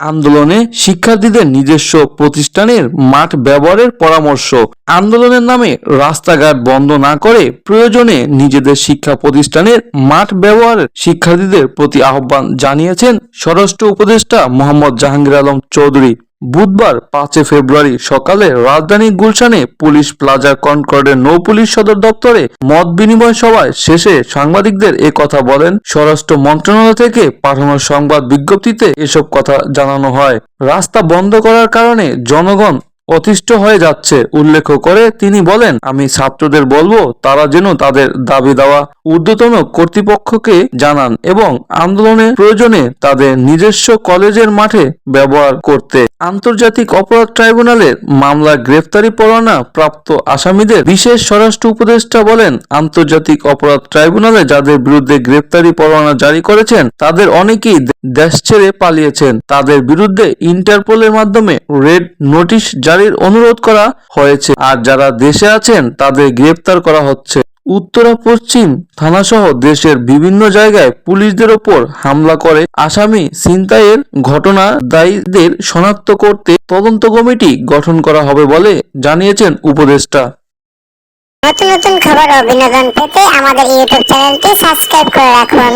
আন্দোলনে শিক্ষার্থীদের নিজস্ব প্রতিষ্ঠানের মাঠ ব্যবহারের পরামর্শ। আন্দোলনের নামে রাস্তাঘাট বন্ধ না করে প্রয়োজনে নিজেদের শিক্ষা প্রতিষ্ঠানের মাঠ ব্যবহারের শিক্ষার্থীদের প্রতি আহ্বান জানিয়েছেন স্বরাষ্ট্র উপদেষ্টা মোহাম্মদ জাহাঙ্গীর আলম চৌধুরী। বুধবার পাঁচে ফেব্রুয়ারি সকালে রাজধানী গুলশানে পুলিশ প্লাজা কনকর্ডের নৌ পুলিশ সদর দপ্তরে মত বিনিময় সভায় শেষে সাংবাদিকদের এ কথা বলেন। স্বরাষ্ট্র মন্ত্রণালয় থেকে পাঠানো সংবাদ বিজ্ঞপ্তিতে এসব কথা জানানো হয়। রাস্তা বন্ধ করার কারণে জনগণ অতিষ্ঠ হয়ে যাচ্ছে উল্লেখ করে তিনি বলেন, আমি ছাত্রদের বলব, তারা যেন তাদের দাবি দেওয়া ঊর্ধ্বতন কর্তৃপক্ষকে জানান এবং আন্দোলনের প্রয়োজনে তাদের নিজস্ব কলেজের মাঠে ব্যবহার করতে। আন্তর্জাতিক অপরাধ ট্রাইব্যুনালের মামলা গ্রেফতারি পরোয়ানা প্রাপ্ত আসামিদের বিশেষ স্বরাষ্ট্র উপদেষ্টা বলেন, আন্তর্জাতিক অপরাধ ট্রাইব্যুনালে যাদের বিরুদ্ধে গ্রেফতারি পরোয়ানা জারি করেছেন, তাদের অনেকেই দেশ ছেড়ে পালিয়েছেন। তাদের বিরুদ্ধে ইন্টারপোলের মাধ্যমে রেড নোটিশ জারির অনুরোধ করা হয়েছে। আর যারা দেশে আছেন, তাদের গ্রেপ্তার করা হচ্ছে। উত্তরা, পশ্চিম থানাসহ দেশের বিভিন্ন জায়গায় পুলিশদের ওপর হামলা করে আসামি ছিনতাইয়ের ঘটনা দায়ীদের শনাক্ত করতে তদন্ত কমিটি গঠন করা হবে বলে জানিয়েছেন উপদেষ্টা। নতুন নতুন খবর ও বিনোদন পেতে আমাদের ইউটিউব চ্যানেলটি সাবস্ক্রাইব করে রাখুন।